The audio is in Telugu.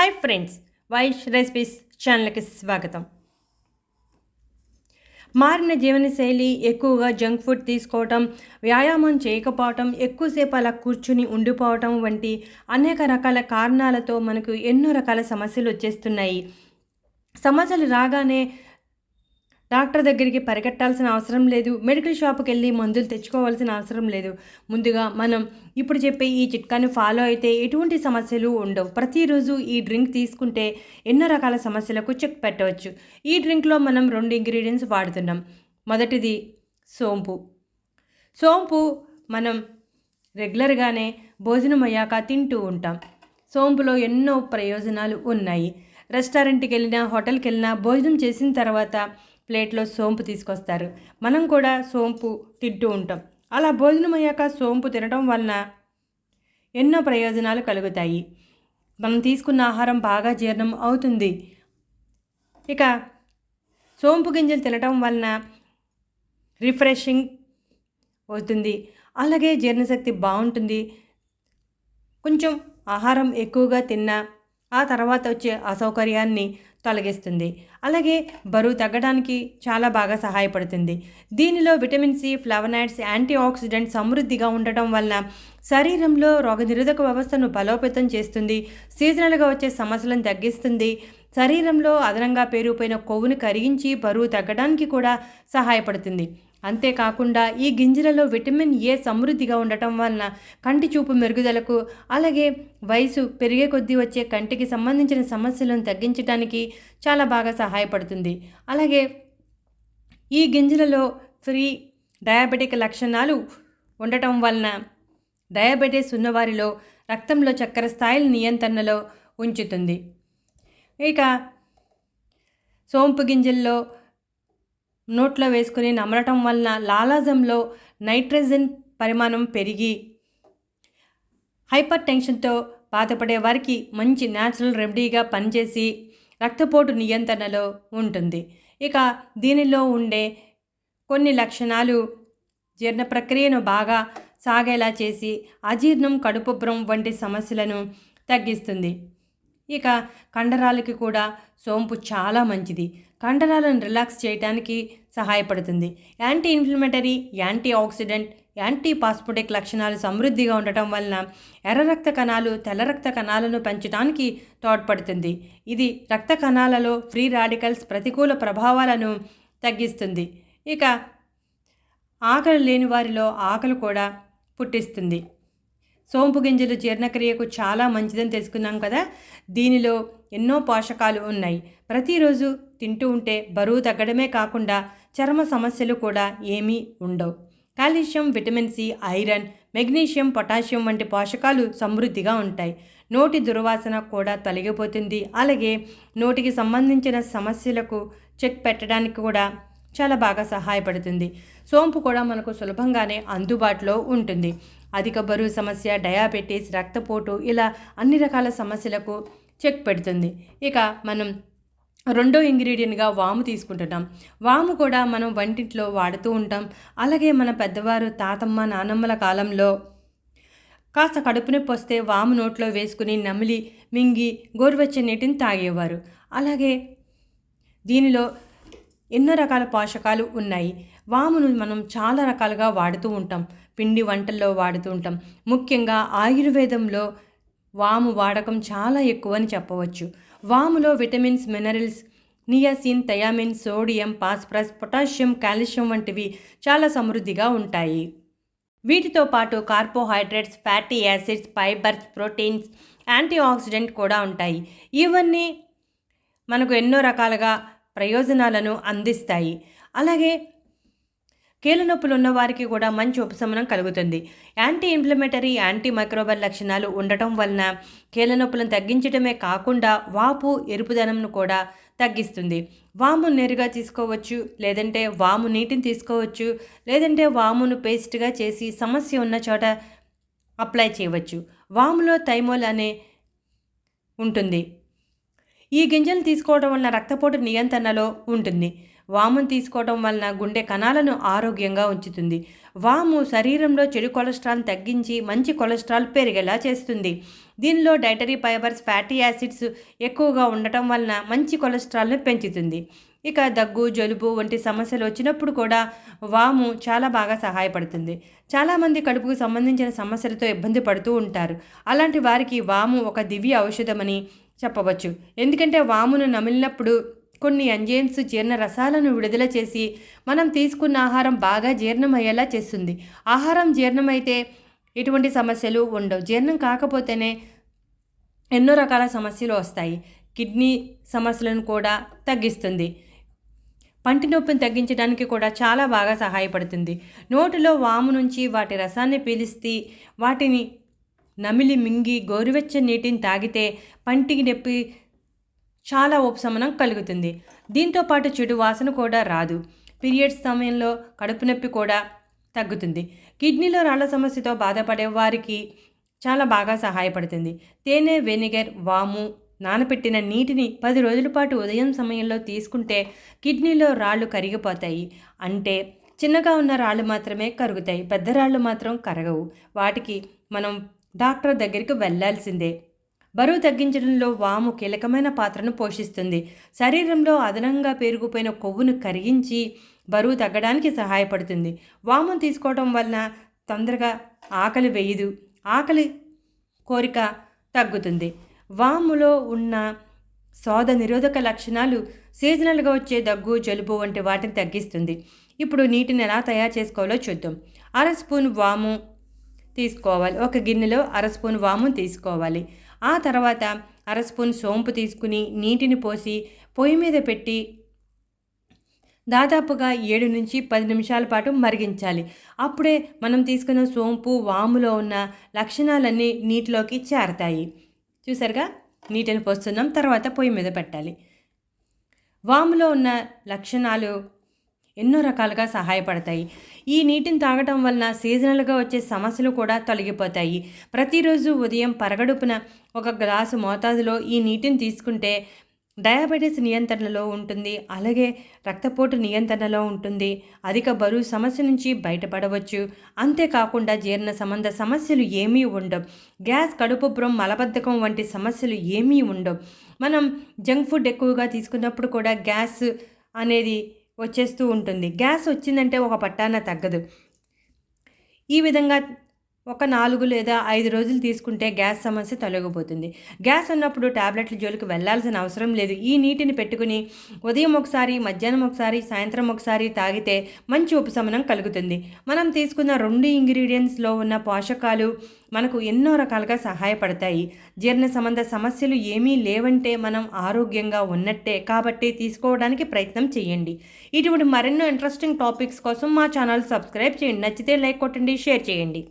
హాయ్ ఫ్రెండ్స్ వైష్ రెసిపీస్ ఛానల్కి స్వాగతం. మారిన జీవనశైలి ఎక్కువగా జంక్ ఫుడ్ తీసుకోవటం వ్యాయామం చేయకపోవటం ఎక్కువసేపు అలా కూర్చుని ఉండిపోవటం వంటి అనేక రకాల కారణాలతో మనకు ఎన్నో రకాల సమస్యలు వచ్చేస్తున్నాయి. సమస్యలు రాగానే డాక్టర్ దగ్గరికి పరిగెట్టాల్సిన అవసరం లేదు. మెడికల్ షాప్కి వెళ్ళి మందులు తెచ్చుకోవాల్సిన అవసరం లేదు. ముందుగా మనం ఇప్పుడు చెప్పే ఈ చిట్కాని ఫాలో అయితే ఎటువంటి సమస్యలు ఉండవు. ప్రతిరోజు ఈ డ్రింక్ తీసుకుంటే ఎన్నో రకాల సమస్యలకు చెక్ పెట్టవచ్చు. ఈ డ్రింక్లో మనం రెండు ఇంగ్రీడియంట్స్ వాడుతున్నాం. మొదటిది సోంపు. సోంపు మనం రెగ్యులర్గానే భోజనం అయ్యాక తింటూ ఉంటాం. సోంపులో ఎన్నో ప్రయోజనాలు ఉన్నాయి. రెస్టారెంట్కి వెళ్ళినా హోటల్కి వెళ్ళినా భోజనం చేసిన తర్వాత ప్లేట్లో సోంపు తీసుకొస్తారు. మనం కూడా సోంపు తింటూ ఉంటాం. అలా భోజనం అయ్యాక సోంపు తినడం వలన ఎన్నో ప్రయోజనాలు కలుగుతాయి. మనం తీసుకున్న ఆహారం బాగా జీర్ణం అవుతుంది. ఇక సోంపు గింజలు తినటం వలన రిఫ్రెషింగ్ అవుతుంది. అలాగే జీర్ణశక్తి బాగుంటుంది. కొంచెం ఆహారం ఎక్కువగా తిన్నా ఆ తర్వాత వచ్చే అసౌకర్యాన్ని తొలగిస్తుంది. అలాగే బరువు తగ్గడానికి చాలా బాగా సహాయపడుతుంది. దీనిలో vitamin C flavonoids anti oxidant సమృద్ధిగా ఉండటం వలన శరీరంలో రోగనిరోధక వ్యవస్థను బలోపేతం చేస్తుంది. సీజనల్గా వచ్చే సమస్యలను తగ్గిస్తుంది. శరీరంలో అదనంగా పేరుపోయిన కొవ్వును కరిగించి బరువు తగ్గడానికి కూడా సహాయపడుతుంది. అంతేకాకుండా ఈ గింజలలో విటమిన్ ఏ సమృద్ధిగా ఉండటం వలన కంటి చూపు మెరుగుదలకు అలాగే వయసు పెరిగే కొద్దీ వచ్చే కంటికి సంబంధించిన సమస్యలను తగ్గించడానికి చాలా బాగా సహాయపడుతుంది. అలాగే ఈ గింజలలో ఫ్రీ డయాబెటిక్ లక్షణాలు ఉండటం వలన డయాబెటీస్ ఉన్నవారిలో రక్తంలో చక్కెర స్థాయిల నియంత్రణలో ఉంచుతుంది. ఇక సోంపు గింజల్లో నోట్లో వేసుకుని నమలటం వలన లాలాజంలో నైట్రోజన్ పరిమాణం పెరిగి హైపర్ టెన్షన్తో బాధపడే వారికి మంచి న్యాచురల్ రెమెడీగా పనిచేసి రక్తపోటు నియంత్రణలో ఉంటుంది. ఇక దీనిలో ఉండే కొన్ని లక్షణాలు జీర్ణ ప్రక్రియను బాగా సాగేలా చేసి అజీర్ణం కడుపుబ్రం వంటి సమస్యలను తగ్గిస్తుంది. ఇక కండరాలకి కూడా సోంపు చాలా మంచిది. కండరాలను రిలాక్స్ చేయడానికి సహాయపడుతుంది. Anti inflammatory antioxidant anti spasmodic లక్షణాలు సమృద్ధిగా ఉండటం వలన ఎర్ర రక్త కణాలు తెల్ల రక్త కణాలను పెంచడానికి తోడ్పడుతుంది. ఇది రక్త కణాలలో ఫ్రీ రాడికల్స్ ప్రతికూల ప్రభావాలను తగ్గిస్తుంది. ఇక ఆకలి లేని వారిలో ఆకలి కూడా పుట్టిస్తుంది. సోంపు గింజలు జీర్ణక్రియకు చాలా మంచిదని తెలుసుకున్నాం కదా. దీనిలో ఎన్నో పోషకాలు ఉన్నాయి. ప్రతిరోజు తింటూ ఉంటే బరువు తగ్గడమే కాకుండా చర్మ సమస్యలు కూడా ఏమీ ఉండవు. Calcium vitamin C iron magnesium potassium వంటి పోషకాలు సమృద్ధిగా ఉంటాయి. నోటి దుర్వాసన కూడా తొలగిపోతుంది. అలాగే నోటికి సంబంధించిన సమస్యలకు చెక్ పెట్టడానికి కూడా చాలా బాగా సహాయపడుతుంది. సోంపు కూడా మనకు సులభంగానే అందుబాటులో ఉంటుంది. అధిక బరువు సమస్య డయాబెటీస్ రక్తపోటు ఇలా అన్ని రకాల సమస్యలకు చెక్ పెడుతుంది. ఇక మనం రెండో ఇంగ్రీడియంట్గా వాము తీసుకుంటున్నాం. వాము కూడా మనం వంటింట్లో వాడుతూ ఉంటాం. అలాగే మన పెద్దవారు తాతమ్మ నానమ్మల కాలంలో కాస్త కడుపు నొప్పి వస్తే వాము నోట్లో వేసుకుని నమిలి మింగి గోరువెచ్చని నీటిని తాగేవారు. అలాగే దీనిలో ఎన్నో రకాల పోషకాలు ఉన్నాయి. వామును మనం చాలా రకాలుగా వాడుతూ ఉంటాం. పిండి వంటల్లో వాడుతూ ఉంటాం. ముఖ్యంగా ఆయుర్వేదంలో వాము వాడకం చాలా ఎక్కువ అని చెప్పవచ్చు. వాములో vitamins minerals niacin thiamine sodium phosphorus potassium calcium వంటివి చాలా సమృద్ధిగా ఉంటాయి. వీటితో పాటు carbohydrates fatty acids fibres proteins antioxidant కూడా ఉంటాయి. ఇవన్నీ మనకు ఎన్నో రకాలుగా ప్రయోజనాలను అందిస్తాయి. అలాగే కీళ్ళ నొప్పులు ఉన్న వారికి కూడా మంచి ఉపశమనం కలుగుతుంది. యాంటీ ఇన్ఫ్లమేటరీ యాంటీ మైక్రోబల్ లక్షణాలు ఉండటం వలన కీళ్ళ నొప్పులను తగ్గించడమే కాకుండా వాపు ఎరుపుదనంను కూడా తగ్గిస్తుంది. వాము నేరుగా తీసుకోవచ్చు లేదంటే వాము నీటిని తీసుకోవచ్చు లేదంటే వామును పేస్ట్గా చేసి సమస్య ఉన్న చోట అప్లై చేయవచ్చు. వాములో థైమోల్ అనే ఉంటుంది. ఈ గింజలు తీసుకోవడం వలన రక్తపోటు నియంత్రణలో ఉంటుంది. వామును తీసుకోవడం వలన గుండె కణాలను ఆరోగ్యంగా ఉంచుతుంది. వాము శరీరంలో చెడు కొలెస్ట్రాల్ తగ్గించి మంచి కొలెస్ట్రాల్ పెరిగేలా చేస్తుంది. దీనిలో డైటరీ ఫైబర్స్ ఫ్యాటీ యాసిడ్స్ ఎక్కువగా ఉండటం వలన మంచి కొలెస్ట్రాల్ను పెంచుతుంది. ఇక దగ్గు జలుబు వంటి సమస్యలు వచ్చినప్పుడు కూడా వాము చాలా బాగా సహాయపడుతుంది. చాలామంది కడుపుకు సంబంధించిన సమస్యలతో ఇబ్బంది పడుతూ ఉంటారు. అలాంటి వారికి వాము ఒక దివ్య ఔషధమని చెప్పవచ్చు. ఎందుకంటే వామును నమిలినప్పుడు కొన్ని ఎంజైమ్స్ జీర్ణ రసాలను విడుదల చేసి మనం తీసుకున్న ఆహారం బాగా జీర్ణమయ్యేలా చేస్తుంది. ఆహారం జీర్ణమైతే ఎటువంటి సమస్యలు ఉండవు. జీర్ణం కాకపోతేనే ఎన్నో రకాల సమస్యలు వస్తాయి. కిడ్నీ సమస్యలను కూడా తగ్గిస్తుంది. పంటి నొప్పిని తగ్గించడానికి కూడా చాలా బాగా సహాయపడుతుంది. నోటిలో వాము నుంచి వాటి రసాన్ని పీలిస్తే వాటిని నమిలి మింగి గోరువెచ్చని నీటిని తాగితే పంటికి నొప్పి చాలా ఉపశమనం కలుగుతుంది. దీంతో పాటు చెడు వాసన కూడా రాదు. పీరియడ్స్ సమయంలో కడుపు నొప్పి కూడా తగ్గుతుంది. కిడ్నీలో రాళ్ళ సమస్యతో బాధపడే వారికి చాలా బాగా సహాయపడుతుంది. తేనె వెనిగర్ వాము నానపెట్టిన నీటిని పది రోజుల పాటు ఉదయం సమయంలో తీసుకుంటే కిడ్నీలో రాళ్ళు కరిగిపోతాయి. అంటే చిన్నగా ఉన్న రాళ్ళు మాత్రమే కరుగుతాయి. పెద్ద రాళ్ళు మాత్రం కరగవు. వాటికి మనం డాక్టర్ దగ్గరికి వెళ్ళాల్సిందే బరువు తగ్గించడంలో వాము కీలకమైన పాత్రను పోషిస్తుంది. శరీరంలో అదనంగా పేరుకుపోయిన కొవ్వును కరిగించి బరువు తగ్గడానికి సహాయపడుతుంది. వాము తీసుకోవడం వలన తొందరగా ఆకలి వేయదు. ఆకలి కోరిక తగ్గుతుంది. వాములో ఉన్న శోధ నిరోధక లక్షణాలు సీజనల్గా వచ్చే దగ్గు జలుబు వంటి వాటిని తగ్గిస్తుంది. ఇప్పుడు నీటిని ఎలా తయారు చేసుకోవాలో చూద్దాం. అర స్పూన్ వాము తీసుకోవాలి. ఒక గిన్నెలో అర స్పూన్ వాము తీసుకోవాలి. ఆ తర్వాత అర స్పూన్ సోంపు తీసుకుని నీటిని పోసి పొయ్యి మీద పెట్టి దాదాపుగా ఏడు నుంచి పది నిమిషాల పాటు మరిగించాలి. అప్పుడే మనం తీసుకున్న సోంపు వాములో ఉన్న లక్షణాలన్నీ నీటిలోకి చేరతాయి. చూసారుగా? నీటిని పోస్తున్నాం తర్వాత పొయ్యి మీద పెట్టాలి. వాములో ఉన్న లక్షణాలు ఎన్నో రకాలుగా సహాయపడతాయి. ఈ నీటిని తాగటం వలన సీజనల్గా వచ్చే సమస్యలు కూడా తొలగిపోతాయి. ప్రతిరోజు ఉదయం పరగడుపున ఒక గ్లాసు మోతాదులో ఈ నీటిని తీసుకుంటే డయాబెటీస్ నియంత్రణలో ఉంటుంది. అలాగే రక్తపోటు నియంత్రణలో ఉంటుంది. అధిక బరువు సమస్య నుంచి బయటపడవచ్చు. అంతేకాకుండా జీర్ణ సంబంధ సమస్యలు ఏమీ ఉండవు. గ్యాస్ కడుపుబ్రం మలబద్ధకం వంటి సమస్యలు ఏమీ ఉండవు. మనం జంక్ ఫుడ్ ఎక్కువగా తీసుకున్నప్పుడు కూడా గ్యాస్ అనేది వచ్చేస్తూ ఉంటుంది. గ్యాస్ వచ్చిందంటే ఒక పట్టాన తగ్గదు. ఈ విధంగా ఒక నాలుగు లేదా ఐదు రోజులు తీసుకుంటే గ్యాస్ సమస్య తొలగిపోతుంది. గ్యాస్ ఉన్నప్పుడు టాబ్లెట్ల జోలికి వెళ్ళాల్సిన అవసరం లేదు. ఈ నీటిని పెట్టుకుని ఉదయం ఒకసారి మధ్యాహ్నం ఒకసారి సాయంత్రం ఒకసారి తాగితే మంచి ఉపశమనం కలుగుతుంది. మనం తీసుకున్న రెండు ఇంగ్రీడియంట్స్లో ఉన్న పోషకాలు మనకు ఎన్నో రకాలుగా సహాయపడతాయి. జీర్ణ సంబంధ సమస్యలు ఏమీ లేవంటే మనం ఆరోగ్యంగా ఉన్నట్టే కాబట్టి తీసుకోవడానికి ప్రయత్నం చేయండి. ఇటువంటి మరెన్నో ఇంట్రెస్టింగ్ టాపిక్స్ కోసం మా ఛానల్ సబ్స్క్రైబ్ చేయండి. నచ్చితే లైక్ కొట్టండి షేర్ చేయండి.